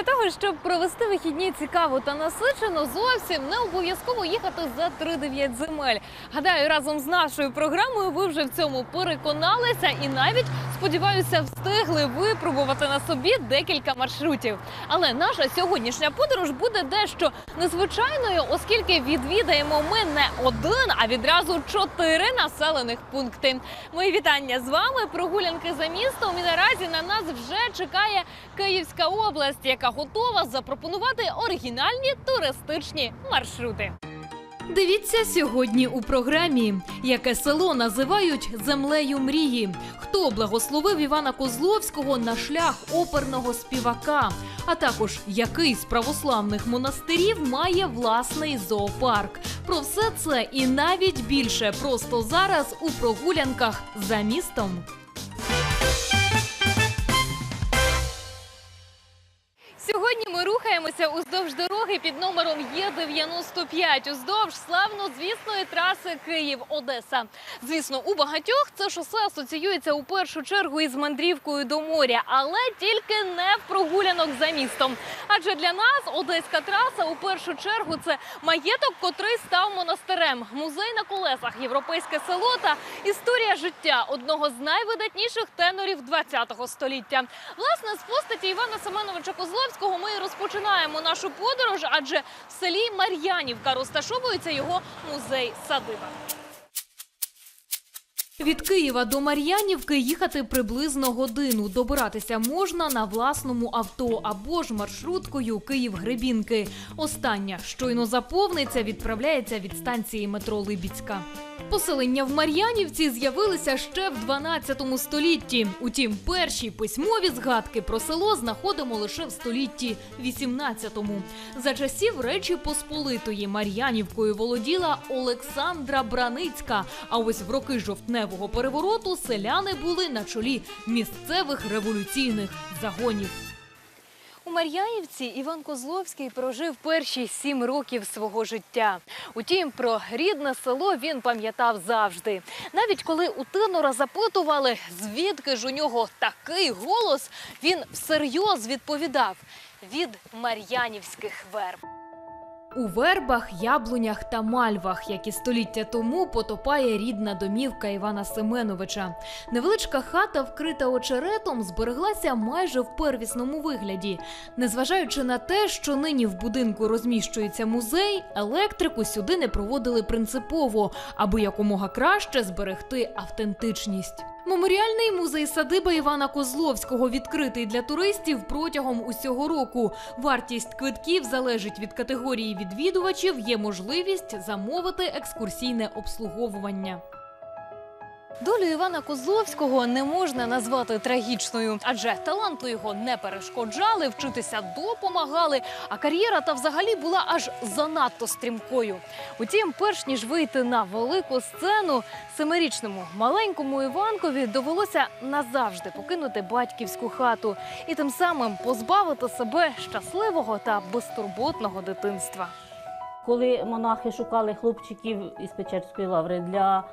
Для того, щоб провести вихідні цікаво та насичено, зовсім не обов'язково їхати за 3-9 земель. Гадаю, разом з нашою програмою ви вже в цьому переконалися і навіть сподіваюся, встигли випробувати на собі декілька маршрутів. Але наша сьогоднішня подорож буде дещо незвичайною, оскільки відвідаємо ми не один, а відразу чотири населених пункти. Мої вітання з вами. Прогулянки за містом. І наразі на нас вже чекає Київська область, яка готова запропонувати оригінальні туристичні маршрути. Дивіться сьогодні у програмі, яке село називають землею мрії. Хто благословив Івана Козловського на шлях оперного співака? А також який з православних монастирів має власний зоопарк? Про все це і навіть більше просто зараз у прогулянках за містом. Сьогодні ми рухаємося уздовж дороги під номером Є95, уздовж славно-звісної траси Київ-Одеса. Звісно, у багатьох це шосе асоціюється у першу чергу із мандрівкою до моря, але тільки не в прогулянок за містом. Адже для нас одеська траса у першу чергу це маєток, котрий став монастирем, музей на колесах, європейське село та історія життя одного з найвидатніших тенорів ХХ століття. Власне, з постаті Івана Семеновича Козловського ми і розпочинаємо нашу подорож, адже в селі Мар'янівка розташовується його музей садиба. Від Києва до Мар'янівки їхати приблизно годину. Добиратися можна на власному авто або ж маршруткою Київ-Гребінки. Остання щойно заповниться, відправляється від станції метро Либіцька. Поселення в Мар'янівці з'явилися ще в 12 столітті. Утім, перші письмові згадки про село знаходимо лише в столітті 18-му. За часів Речі Посполитої Мар'янівкою володіла Олександра Браницька. А ось в роки жовтневого перевороту селяни були на чолі місцевих революційних загонів. У Мар'янівці Іван Козловський прожив перші сім років свого життя. Утім, про рідне село він пам'ятав завжди. Навіть коли у тенора запитували, звідки ж у нього такий голос, він всерйоз відповідав від мар'янівських верб. У вербах, яблунях та мальвах, які століття тому потопає рідна домівка Івана Семеновича. Невеличка хата, вкрита очеретом, збереглася майже в первісному вигляді. Незважаючи на те, що нині в будинку розміщується музей, електрику сюди не проводили принципово, аби якомога краще зберегти автентичність. Меморіальний музей садиба Івана Козловського відкритий для туристів протягом усього року. Вартість квитків залежить від категорії відвідувачів. Є можливість замовити екскурсійне обслуговування. Долю Івана Козловського не можна назвати трагічною, адже таланту його не перешкоджали, вчитися допомагали, а кар'єра та взагалі була аж занадто стрімкою. Утім, перш ніж вийти на велику сцену, семирічному маленькому Іванкові довелося назавжди покинути батьківську хату і тим самим позбавити себе щасливого та безтурботного дитинства. Коли монахи шукали хлопчиків із Печерської лаври для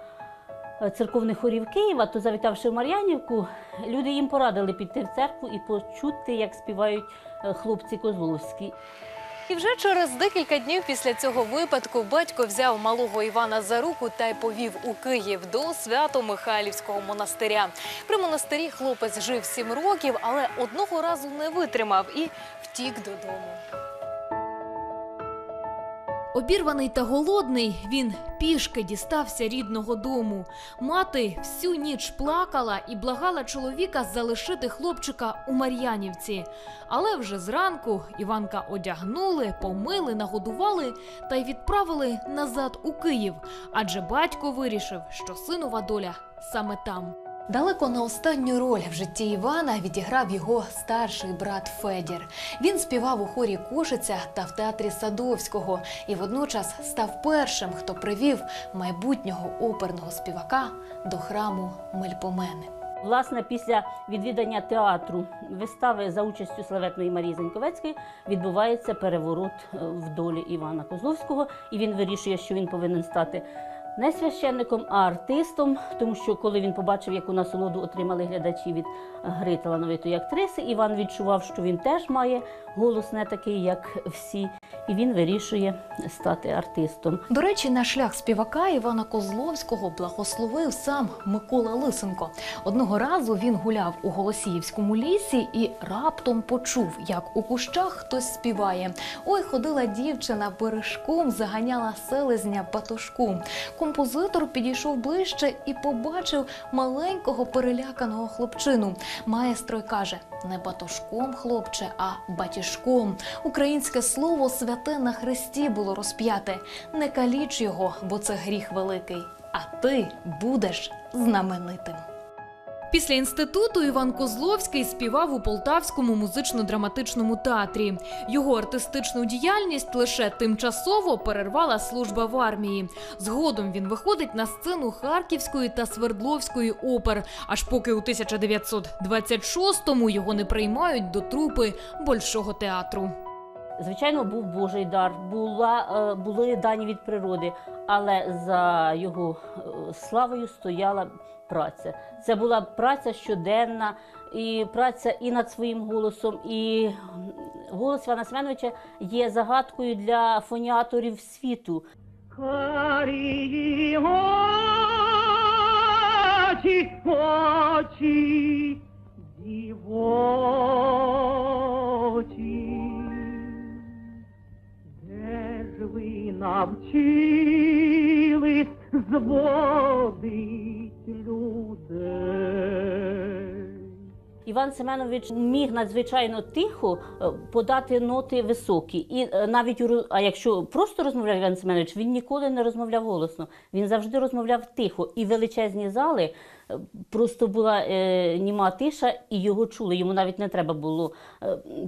церковних хорів Києва, то завітавши в Мар'янівку, люди їм порадили піти в церкву і почути, як співають е, хлопці Козловські. І вже через декілька днів після цього випадку батько взяв малого Івана за руку та й повів у Київ до Свято-Михайлівського монастиря. При монастирі хлопець жив сім років, але одного разу не витримав і втік додому. Обірваний та голодний, він пішки дістався рідного дому. Мати всю ніч плакала і благала чоловіка залишити хлопчика у Мар'янівці. Але вже зранку Іванка одягнули, помили, нагодували та й відправили назад у Київ, адже батько вирішив, що синова доля саме там. Далеко не останню роль в житті Івана відіграв його старший брат Федір. Він співав у хорі Кошиця та в театрі Садовського і водночас став першим, хто привів майбутнього оперного співака до храму Мельпомени. Власне, після відвідання театру вистави за участю славетної Марії Заньковецької відбувається переворот е, в долі Івана Козловського, і він вирішує, що він повинен стати Не священником, а артистом, тому що коли він побачив, яку насолоду отримали глядачі від гри талановитої актриси, Іван відчував, що він теж має голос не такий, як всі, і він вирішує стати артистом. До речі, на шлях співака Івана Козловського благословив сам Микола Лисенко. Одного разу він гуляв у Голосіївському лісі і раптом почув, як у кущах хтось співає. Ой, ходила дівчина бережком, заганяла селезня батошку. Композитор підійшов ближче і побачив маленького переляканого хлопчину. Маестро й каже: не батошком, хлопче, а батіжком. Українське слово святе на хресті було розп'яте. Не каліч його, бо це гріх великий. А ти будеш знаменитим. Після інституту Іван Козловський співав у Полтавському музично-драматичному театрі. Його артистичну діяльність лише тимчасово перервала служба в армії. Згодом він виходить на сцену Харківської та Свердловської опер, аж поки у 1926-му його не приймають до трупи Большого театру. Звичайно, був Божий дар, була, е, були дані від природи, але за його е, славою стояла праця. Це була праця щоденна, і праця і над своїм голосом. І голос Івана Семеновича є загадкою для фоніаторів світу. Карі очі, очі, дівочі, навчились зводить людей? Іван Семенович міг надзвичайно тихо е, подати ноти високі. І е, навіть а якщо просто розмовляв Іван Семенович, він ніколи не розмовляв голосно. Він завжди розмовляв тихо. І величезні зали е, просто була е, німа тиша, і його чули. Йому навіть не треба було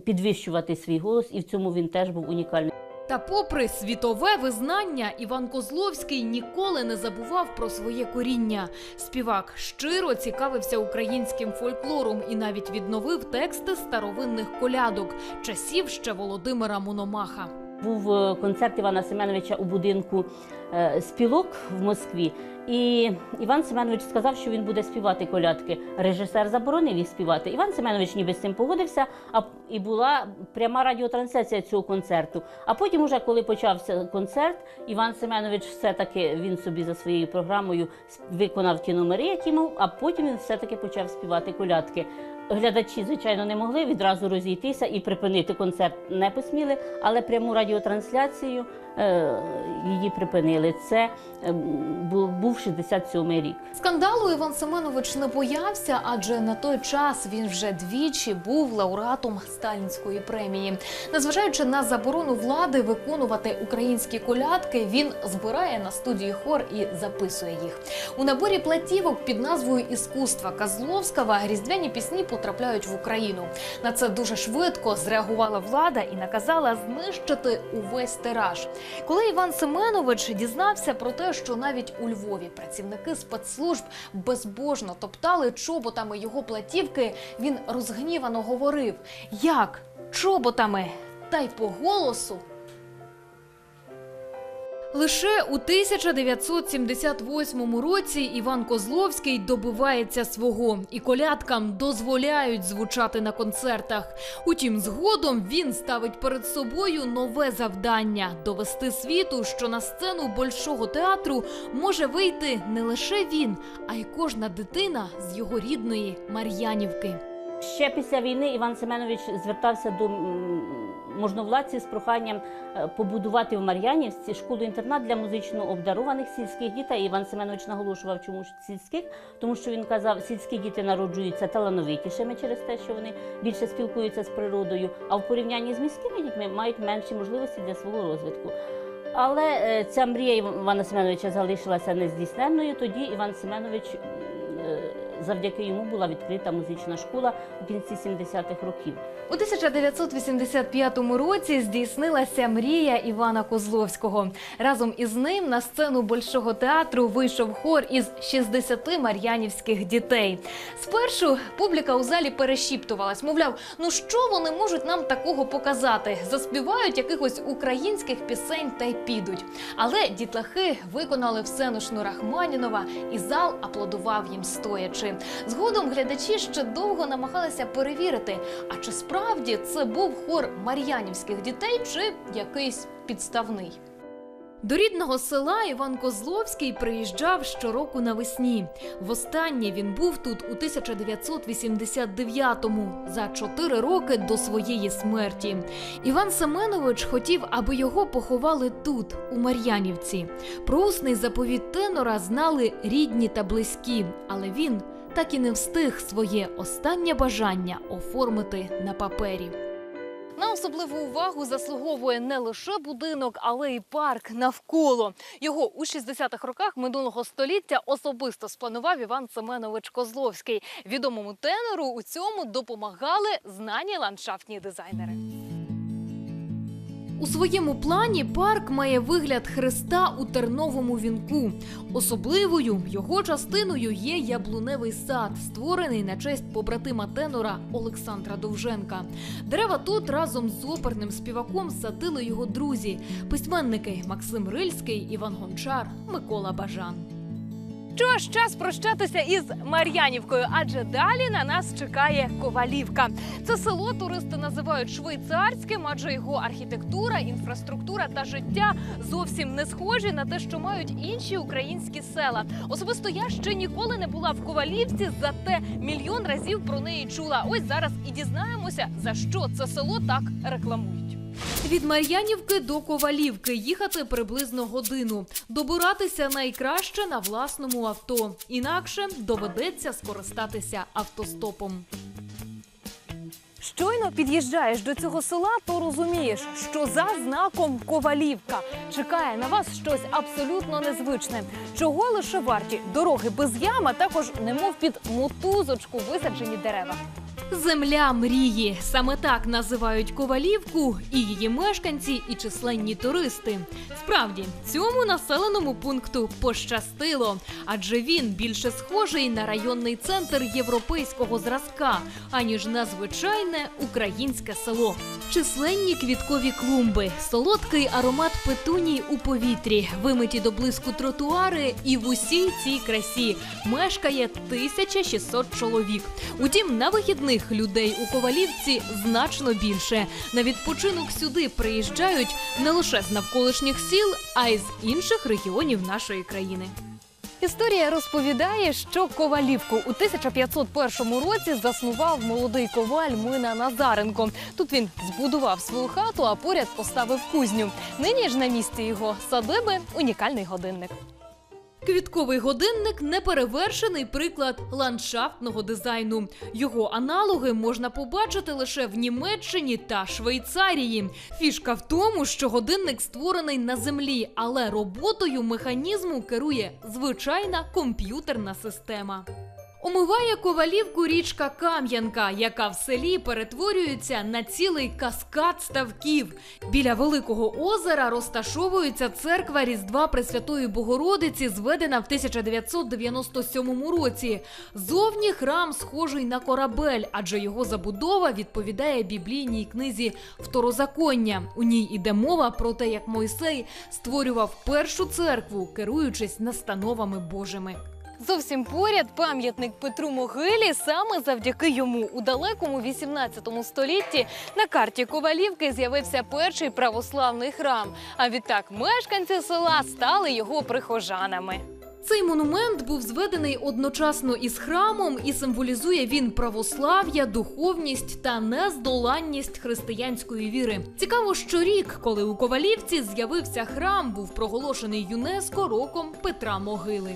підвищувати свій голос, і в цьому він теж був унікальний. Та, попри світове визнання, Іван Козловський ніколи не забував про своє коріння. Співак щиро цікавився українським фольклором і навіть відновив тексти старовинних колядок часів ще Володимира Мономаха. Був е, концерт Івана Семеновича у будинку е, спілок в Москві. І Іван Семенович сказав, що він буде співати колядки. Режисер заборонив їх співати. Іван Семенович ніби з цим погодився, а і була пряма радіотрансляція цього концерту. А потім, уже коли почався концерт, Іван Семенович все-таки він собі за своєю програмою виконав ті номери, які мав, а потім він все-таки почав співати колядки. Глядачі, звичайно, не могли відразу розійтися і припинити концерт. Не посміли, але пряму радіотрансляцію її припинили. Це е, був 67-й рік. Скандалу Іван Семенович не боявся, адже на той час він вже двічі був лауреатом сталінської премії. Незважаючи на заборону влади виконувати українські колядки, він збирає на студії хор і записує їх. У наборі платівок під назвою Іскусства Козловського різдвяні пісні потрапляють в Україну. На це дуже швидко зреагувала влада і наказала знищити увесь тираж. Коли Іван Семенович дізнався про те, що навіть у Львові працівники спецслужб безбожно топтали чоботами його платівки, він розгнівано говорив: як чоботами, та й по голосу. Лише у 1978 році Іван Козловський добивається свого, і колядкам дозволяють звучати на концертах. Утім, згодом він ставить перед собою нове завдання довести світу, що на сцену большого театру може вийти не лише він, а й кожна дитина з його рідної Мар'янівки. Ще після війни Іван Семенович звертався до м, можновладців з проханням е, побудувати в Мар'янівці школу-інтернат для музично обдарованих сільських дітей. Іван Семенович наголошував, чому ж сільських, тому що він казав, сільські діти народжуються талановитішими через те, що вони більше спілкуються з природою, а в порівнянні з міськими дітьми мають менші можливості для свого розвитку. Але е, ця мрія Івана Семеновича залишилася нездійсненною. Тоді Іван Семенович завдяки йому була відкрита музична школа у кінці 70-х років. У 1985 році здійснилася мрія Івана Козловського. Разом із ним на сцену Большого театру вийшов хор із 60 мар'янівських дітей. Спершу публіка у залі перешіптувалась, мовляв, ну що вони можуть нам такого показати? Заспівають якихось українських пісень та й підуть. Але дітлахи виконали всеношну Рахманінова, і зал аплодував їм стоячи. Згодом глядачі ще довго намагалися перевірити, а чи справді це був хор мар'янівських дітей, чи якийсь підставний. До рідного села Іван Козловський приїжджав щороку навесні. Востаннє він був тут у 1989-му, за чотири роки до своєї смерті. Іван Семенович хотів, аби його поховали тут, у Мар'янівці. Про усний заповіт тенора знали рідні та близькі, але він так і не встиг своє останнє бажання оформити на папері. На особливу увагу заслуговує не лише будинок, але й парк навколо. Його у 60-х роках минулого століття особисто спланував Іван Семенович Козловський. Відомому тенору у цьому допомагали знані ландшафтні дизайнери. У своєму плані парк має вигляд хреста у терновому вінку. Особливою його частиною є яблуневий сад, створений на честь побратима тенора Олександра Довженка. Дерева тут разом з оперним співаком садили його друзі, письменники Максим Рильський, Іван Гончар, Микола Бажан. Що ж, час прощатися із Мар'янівкою, адже далі на нас чекає Ковалівка. Це село туристи називають швейцарським, адже його архітектура, інфраструктура та життя зовсім не схожі на те, що мають інші українські села. Особисто я ще ніколи не була в Ковалівці, зате мільйон разів про неї чула. Ось зараз і дізнаємося, за що це село так рекламують. Від Мар'янівки до Ковалівки їхати приблизно годину. Добиратися найкраще на власному авто. Інакше доведеться скористатися автостопом. Щойно під'їжджаєш до цього села, то розумієш, що за знаком Ковалівка чекає на вас щось абсолютно незвичне. Чого лише варті дороги без ям, а також немов під мотузочку висаджені дерева. Земля мрії саме так називають Ковалівку і її мешканці, і численні туристи. Справді, цьому населеному пункту пощастило, адже він більше схожий на районний центр європейського зразка, аніж на звичайне українське село. Численні квіткові клумби, солодкий аромат петуній у повітрі, вимиті до блиску тротуари, і в усій цій красі мешкає 1600 чоловік. Утім, на вихідних людей у Ковалівці значно більше. На відпочинок сюди приїжджають не лише з навколишніх сіл, а й з інших регіонів нашої країни. Історія розповідає, що Ковалівку у 1501 році заснував молодий коваль Мина Назаренко. Тут він збудував свою хату, а поряд поставив кузню. Нині ж на місці його садиби унікальний годинник. Квітковий годинник неперевершений приклад ландшафтного дизайну. Його аналоги можна побачити лише в Німеччині та Швейцарії. Фішка в тому, що годинник створений на землі, але роботою механізму керує звичайна комп'ютерна система. Омиває ковалівку річка Кам'янка, яка в селі перетворюється на цілий каскад ставків. Біля великого озера розташовується церква Різдва Пресвятої Богородиці, зведена в 1997 році. Зовні храм схожий на корабель, адже його забудова відповідає біблійній книзі Второзаконня. У ній іде мова про те, як Мойсей створював першу церкву, керуючись настановами Божими. Зовсім поряд пам'ятник Петру Могилі саме завдяки йому у далекому 18 столітті на карті Ковалівки з'явився перший православний храм. А відтак мешканці села стали його прихожанами. Цей монумент був зведений одночасно із храмом і символізує він православ'я, духовність та нездоланність християнської віри. Цікаво, що рік, коли у Ковалівці з'явився храм, був проголошений ЮНЕСКО роком Петра Могили.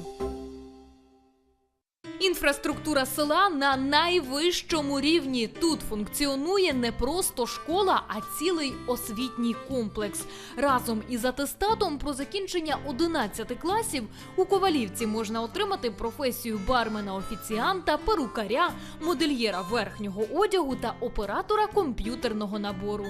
Інфраструктура села на найвищому рівні. Тут функціонує не просто школа, а цілий освітній комплекс. Разом із атестатом про закінчення 11 класів у Ковалівці можна отримати професію бармена-офіціанта, перукаря, модельєра верхнього одягу та оператора комп'ютерного набору.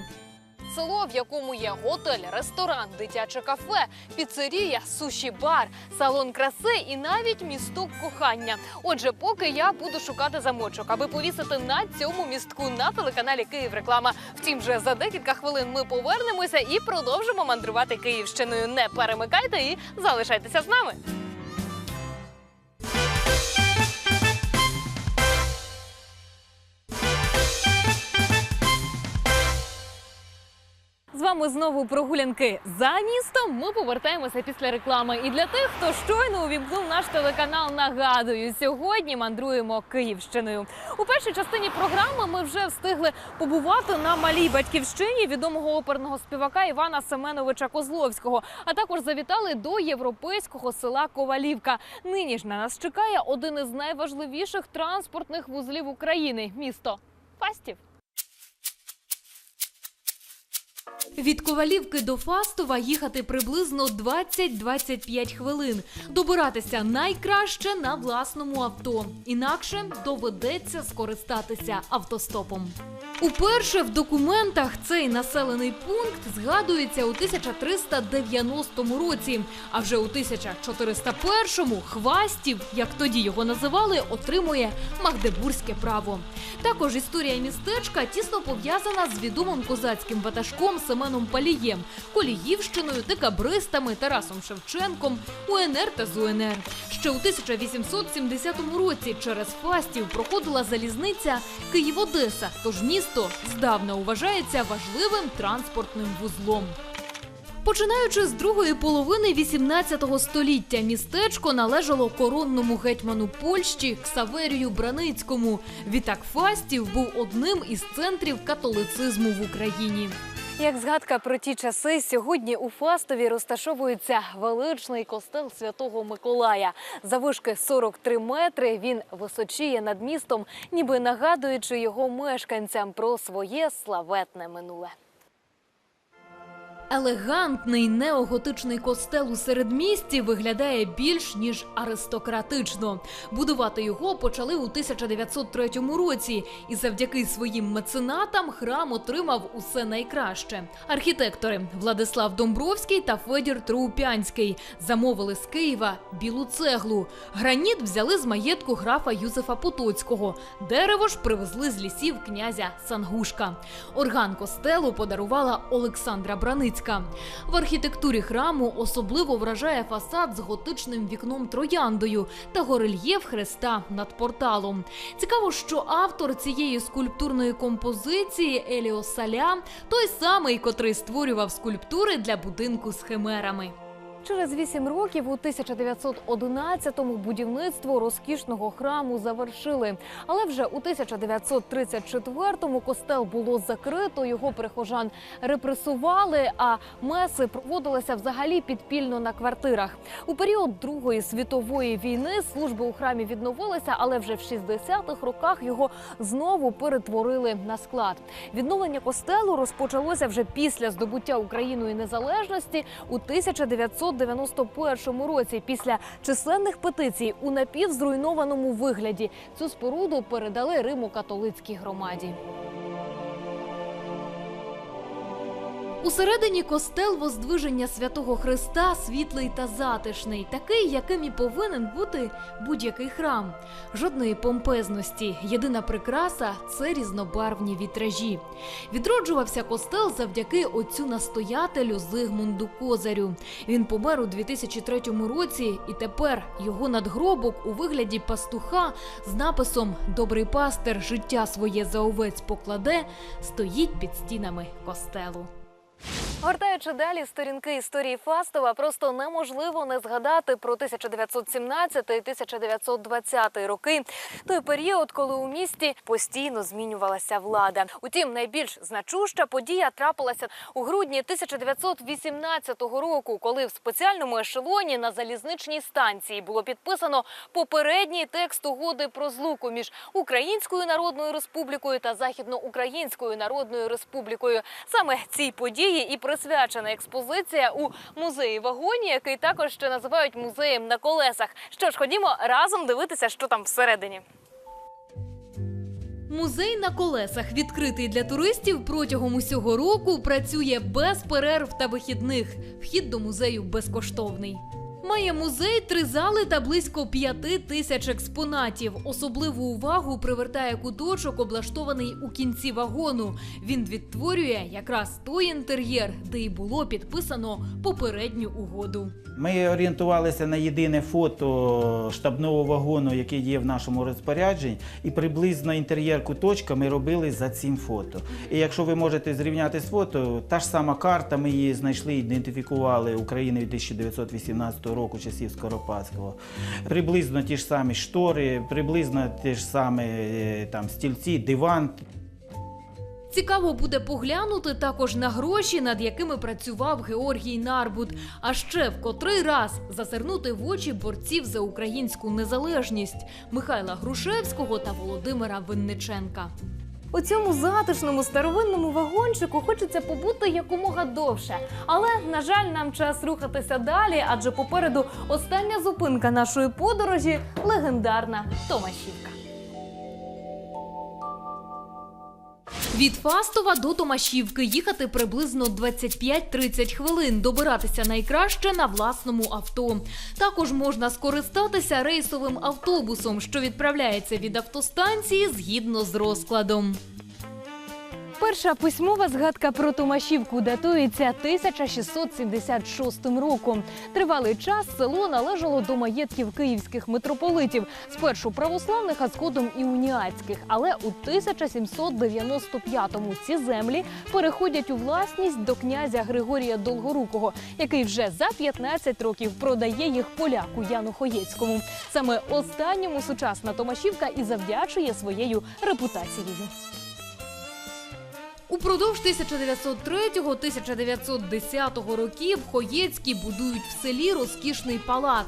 Село, в якому є готель, ресторан, дитяче кафе, піцерія, суші-бар, салон краси і навіть місток кохання. Отже, поки я буду шукати замочок, аби повісити на цьому містку на телеканалі Київ Реклама. Втім, вже за декілька хвилин ми повернемося і продовжимо мандрувати Київщиною. Не перемикайте і залишайтеся з нами. Вами знову прогулянки за містом. Ми повертаємося після реклами. І для тих, хто щойно увімкнув наш телеканал, нагадую, сьогодні мандруємо Київщиною. У першій частині програми ми вже встигли побувати на малій батьківщині відомого оперного співака Івана Семеновича Козловського. А також завітали до європейського села Ковалівка. Нині ж на нас чекає один із найважливіших транспортних вузлів України місто Фастів. Від Ковалівки до Фастова їхати приблизно 20-25 хвилин. Добиратися найкраще на власному авто. Інакше доведеться скористатися автостопом. Уперше в документах цей населений пункт згадується у 1390 році. А вже у 1401 Хвастів, як тоді його називали, отримує магдебурзьке право. Також історія містечка тісно пов'язана з відомим козацьким ватажком Семеном Палієм, Коліївщиною, декабристами, Тарасом Шевченком, УНР та ЗУНР. Ще у 1870 році через Фастів проходила залізниця Київ-Одеса, тож місто здавна вважається важливим транспортним вузлом. Починаючи з другої половини 18 століття, містечко належало коронному гетьману Польщі Ксаверію Браницькому. Відтак Фастів був одним із центрів католицизму в Україні. Як згадка про ті часи, сьогодні у Фастові розташовується величний костел Святого Миколая. Завишки 43 метри він височіє над містом, ніби нагадуючи його мешканцям про своє славетне минуле. Елегантний неоготичний костел у середмісті виглядає більш ніж аристократично. Будувати його почали у 1903 році, і завдяки своїм меценатам храм отримав усе найкраще. Архітектори Владислав Домбровський та Федір Троупянський замовили з Києва білу цеглу. Граніт взяли з маєтку графа Юзефа Потоцького. Дерево ж привезли з лісів князя Сангушка. Орган костелу подарувала Олександра Браницька. В архітектурі храму особливо вражає фасад з готичним вікном трояндою та горельєф хреста над порталом. Цікаво, що автор цієї скульптурної композиції Еліо Саля той самий, котрий створював скульптури для будинку з химерами. Через вісім років у 1911-му будівництво розкішного храму завершили. Але вже у 1934-му костел було закрито, його прихожан репресували, а меси проводилися взагалі підпільно на квартирах. У період Другої світової війни служби у храмі відновилися, але вже в 60-х роках його знову перетворили на склад. Відновлення костелу розпочалося вже після здобуття Україною незалежності у 1991 році. Після численних петицій у напівзруйнованому вигляді цю споруду передали Риму католицькій громаді. Усередині костел Воздвиження Святого Христа світлий та затишний, такий, яким і повинен бути будь-який храм. Жодної помпезності. Єдина прикраса це різнобарвні вітражі. Відроджувався костел завдяки отцю настоятелю Зигмунду Козарю. Він помер у 2003 році, і тепер його надгробок у вигляді пастуха з написом Добрий пастир життя своє за овець покладе стоїть під стінами костелу. Гортаючи далі сторінки історії Фастова, просто неможливо не згадати про 1917-1920 роки. Той період, коли у місті постійно змінювалася влада. Утім, найбільш значуща подія трапилася у грудні 1918 року, коли в спеціальному ешелоні на залізничній станції було підписано попередній текст угоди про злуку між Українською Народною Республікою та Західноукраїнською Народною Республікою. Саме цій події і присвячена експозиція у музеї вагоні, який також ще називають музеєм на колесах. Що ж, ходімо разом дивитися, що там всередині. Музей на колесах, відкритий для туристів протягом усього року, працює без перерв та вихідних. Вхід до музею безкоштовний. Має музей три зали та близько п'яти тисяч експонатів. Особливу увагу привертає куточок, облаштований у кінці вагону. Він відтворює якраз той інтер'єр, де й було підписано попередню угоду. Ми орієнтувалися на єдине фото штабного вагону, яке є в нашому розпорядженні, і приблизно інтер'єр куточка ми робили за цим фото. І якщо ви можете зрівняти з фото, та ж сама карта, ми її знайшли, ідентифікували України від 1918 року, часів Скоропадського. Приблизно ті ж самі штори, приблизно ті ж самі е, там стільці, диван. Цікаво буде поглянути також на гроші, над якими працював Георгій Нарбут. А ще в котрий раз зазирнути в очі борців за українську незалежність Михайла Грушевського та Володимира Винниченка. У цьому затишному старовинному вагончику хочеться побути якомога довше. Але, на жаль, нам час рухатися далі, адже попереду остання зупинка нашої подорожі легендарна Томашівка. Від Фастова до Томашівки їхати приблизно 25-30 хвилин. Добиратися найкраще на власному авто. Також можна скористатися рейсовим автобусом, що відправляється від автостанції згідно з розкладом. Перша письмова згадка про Томашівку датується 1676 роком. Тривалий час село належало до маєтків київських митрополитів, спершу православних, а згодом і уніатських. Але у 1795-му ці землі переходять у власність до князя Григорія Долгорукого, який вже за 15 років продає їх поляку Яну Хоєцькому. Саме останньому сучасна Томашівка і завдячує своєю репутацією. Упродовж 1903-1910 років Хоєцькі будують в селі розкішний палац.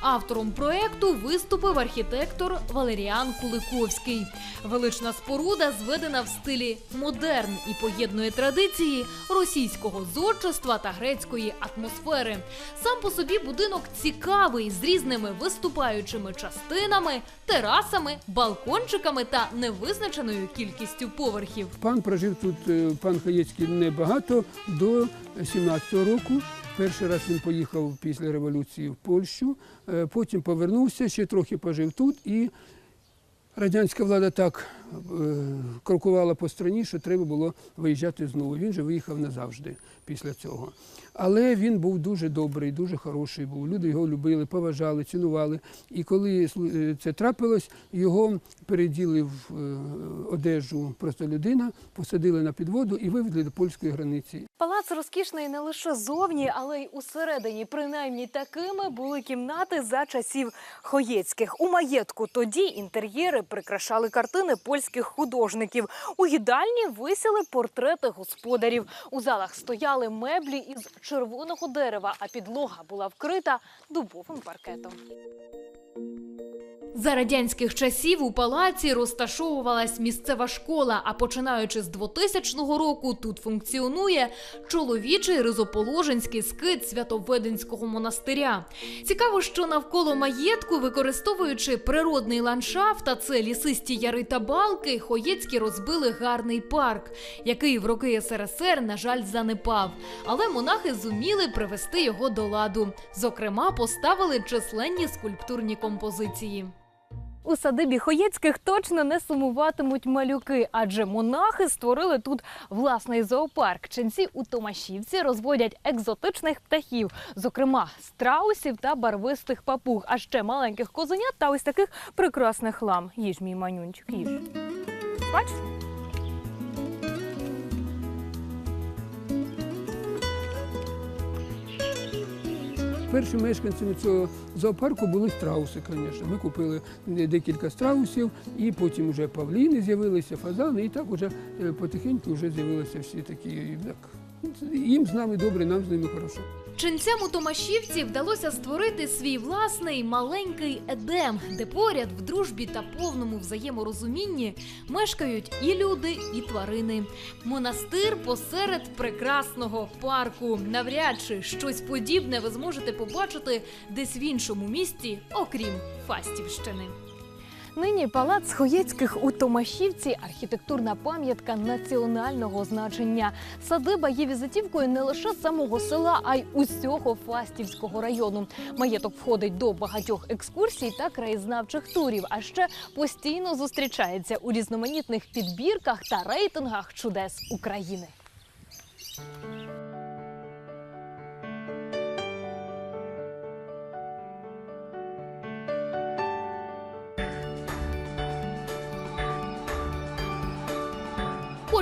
Автором проекту виступив архітектор Валеріан Куликовський. Велична споруда зведена в стилі модерн і поєднує традиції російського зодчества та грецької атмосфери. Сам по собі будинок цікавий з різними виступаючими частинами, терасами, балкончиками та невизначеною кількістю поверхів. Пан прожив тут, пан Хаєцький, небагато до 17-го року. Перший раз він поїхав після революції в Польщу, е, потім повернувся, ще трохи пожив тут, і радянська влада так е, крокувала по страні, що треба було виїжджати знову. Він же виїхав назавжди після цього. Але він був дуже добрий, дуже хороший був. Люди його любили, поважали, цінували. І коли е, це трапилось, його переділи в е, одежу просто людина, посадили на підводу і вивезли до польської границі. Палац розкішний не лише зовні, але й усередині. Принаймні такими були кімнати за часів Хоєцьких. У маєтку тоді інтер'єри прикрашали картини польських художників. У їдальні висіли портрети господарів. У залах стояли меблі із червоного дерева, а підлога була вкрита дубовим паркетом. За радянських часів у палаці розташовувалась місцева школа, а починаючи з 2000 року тут функціонує чоловічий ризоположенський скит Святоведенського монастиря. Цікаво, що навколо маєтку, використовуючи природний ландшафт, а це лісисті яри та балки, Хоєцькі розбили гарний парк, який в роки СРСР, на жаль, занепав. Але монахи зуміли привести його до ладу. Зокрема, поставили численні скульптурні композиції. У садибі Хоєцьких точно не сумуватимуть малюки, адже монахи створили тут власний зоопарк. Ченці у Томашівці розводять екзотичних птахів, зокрема страусів та барвистих папуг, а ще маленьких козенят та ось таких прекрасних лам. Їж мій манюнчик, їж. Бач? Першими мешканцями цього зоопарку були страуси, звісно. Ми купили декілька страусів, і потім вже павліни з'явилися, фазани, і так вже е, потихеньку вже з'явилися всі такі. Так. Їм з нами добре, нам з ними хорошо. Ченцям у Томашівці вдалося створити свій власний маленький едем, де поряд в дружбі та повному взаєморозумінні мешкають і люди, і тварини. Монастир посеред прекрасного парку. Навряд чи щось подібне ви зможете побачити десь в іншому місті, окрім Фастівщини. Нині палац Хоєцьких у Томашівці архітектурна пам'ятка національного значення. Садиба є візитівкою не лише самого села, а й усього Фастівського району. Маєток входить до багатьох екскурсій та краєзнавчих турів, а ще постійно зустрічається у різноманітних підбірках та рейтингах чудес України.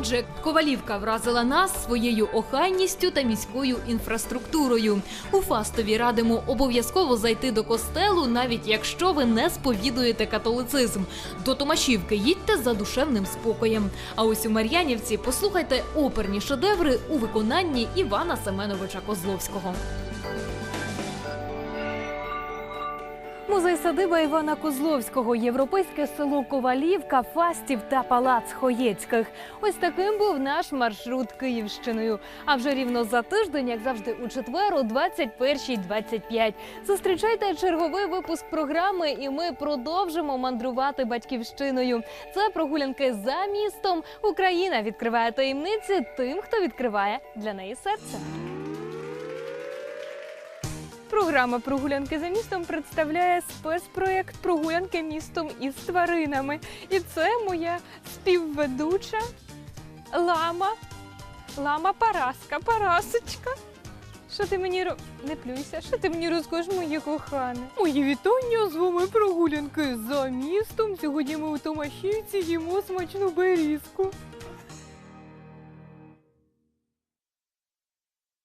Отже, Ковалівка вразила нас своєю охайністю та міською інфраструктурою. У Фастові радимо обов'язково зайти до костелу, навіть якщо ви не сповідуєте католицизм. До Томашівки їдьте за душевним спокоєм. А ось у Мар'янівці послухайте оперні шедеври у виконанні Івана Семеновича Козловського. Музей садиба Івана Козловського, європейське село Ковалівка, Фастів та Палац Хоєцьких. Ось таким був наш маршрут Київщиною. А вже рівно за тиждень, як завжди, у четвер, о 21.25. Зустрічайте черговий випуск програми, і ми продовжимо мандрувати батьківщиною. Це прогулянки за містом. Україна відкриває таємниці тим, хто відкриває для неї серце. Програма Прогулянки за містом представляє спецпроєкт Прогулянки містом із тваринами. І це моя співведуча лама. Лама Параска, Парасочка. Що ти мені ро... не плюйся, що ти мені розкажеш, моє кохане? Мої вітання з вами прогулянки за містом. Сьогодні ми у Томашівці їмо смачну берізку.